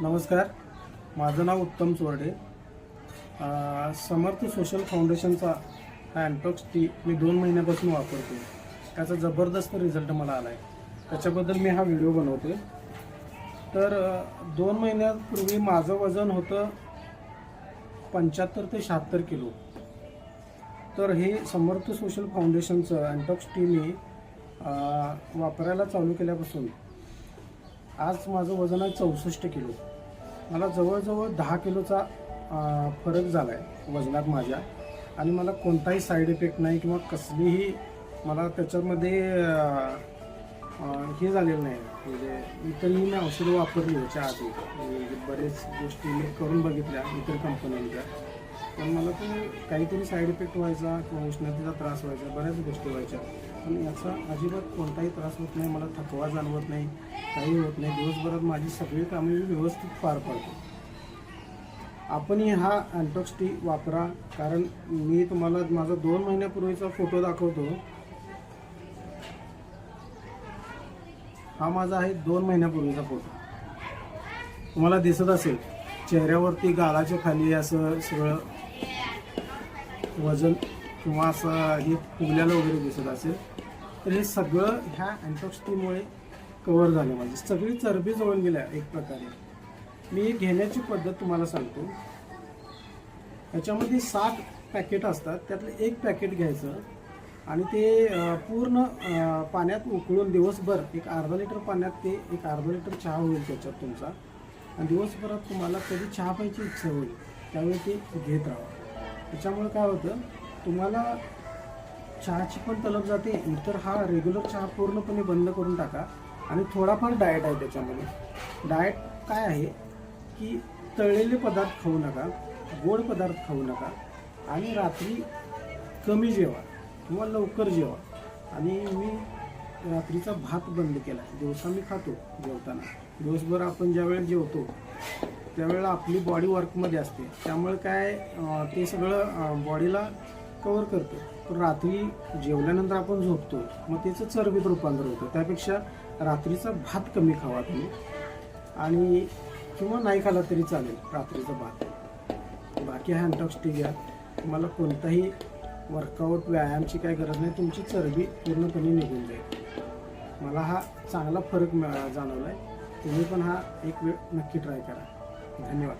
नमस्कार. माझं नाव उत्तम चोरडे समर्थ सोशल फाउंडेशनचा हा अँटॉक्स टी मी दोन महिन्यापासून वापरतो त्याचा जबरदस्त रिझल्ट मला आला आहे त्याच्याबद्दल मी हा व्हिडिओ बनवते तर दोन महिन्यापूर्वी माझं वजन होतं पंच्याहत्तर ते शहात्तर किलो. तर हे समर्थ सोशल फाउंडेशनचं अँटॉक्स टी मी वापरायला चालू केल्यापासून आज माझं वजन आहे चौसष्ट किलो. मला जवळजवळ दहा किलोचा फरक झाला आहे वजनात माझ्या. आणि मला कोणताही साईड इफेक्ट नाही किंवा कसलीही मला त्याच्यामध्ये हे झालेलं नाही. म्हणजे इतरही मी औषधं वापरली ह्याच्या आधी. म्हणजे बरेच गोष्टी मी करून बघितल्या इतर कंपन्यांच्या पण मला ते काहीतरी साईड इफेक्ट व्हायचा किंवा उष्णतेचा त्रास व्हायचा बऱ्याच गोष्टी व्हायच्या. पण याचा अजिबात कोणताही त्रास होत नाही मला थकवा जाणवत नाही काही होत नाही. दिवसभरात माझी सगळी कामे मी व्यवस्थित पार पाडतो. आपणही हा अँटॉक्स टी वापरा कारण मी तुम्हाला माझा दोन महिन्यापूर्वीचा फोटो दाखवतो. हा माझा आहे दोन महिन्यापूर्वीचा फोटो. तुम्हाला दिसत असेल चेहऱ्यावरती गालाच्या खाली असं सगळं वजन किंवा असं हे फुगल्याला वगैरे दिसत असेल तर हे सगळं ह्या अँटॉक्सिटीमुळे कवर कव्हर झालं माझी सगळी चरबी जवळून गेल्या एक प्रकारे. मी घेण्याची पद्धत तुम्हाला सांगतो. त्याच्यामध्ये सात पॅकेट असतात त्यातलं एक पॅकेट घ्यायचं आणि ते पूर्ण पाण्यात उकळून दिवसभर एक अर्धा लिटर पाण्यात ते एक अर्धा लिटर चहा होईल त्याच्यात तुमचा. आणि दिवसभरात तुम्हाला कधी चहा प्यायची इच्छा होईल त्यावेळी ते घेत राहा. त्याच्यामुळे काय होतं तुम्हाला चहाची पण तलब जाते. इतर हा रेग्युलर चहा पूर्णपणे बंद करून टाका. आणि थोडाफार डाएट आहे त्याच्यामध्ये. डाएट काय आहे? की तळलेले पदार्थ खाऊ नका गोड पदार्थ खाऊ नका आणि रात्री कमी जेवा किंवा लवकर जेवा. आणि मी रात्रीचा भात बंद केला. दिवसा मी खातो जेवताना. दिवसभर आपण ज्यावेळेस जेवतो त्यावेळेला आपली बॉडी वर्कमध्ये असते. त्यामुळे काय ते सगळं बॉडीला कवर करतो. पण रात्री जेवल्यानंतर आपण झोपतो मग त्याचं चरबीत रूपांतर होतं. त्यापेक्षा रात्रीचा भात कमी खावा तुम्ही. आणि किंवा नाही खाला तरी चालेल रात्रीचा भात. बाकी हँडटॉक्स टी घ्या. तुम्हाला कोणताही वर्कआउट व्यायामची काही गरज नाही. तुमची चरबी पूर्णपणे निघून जाईल. मला हा चांगला फरक मिळा जाणवला आहे तुम्ही पण हा एक वेळ नक्की ट्राय करा. धन्यवाद.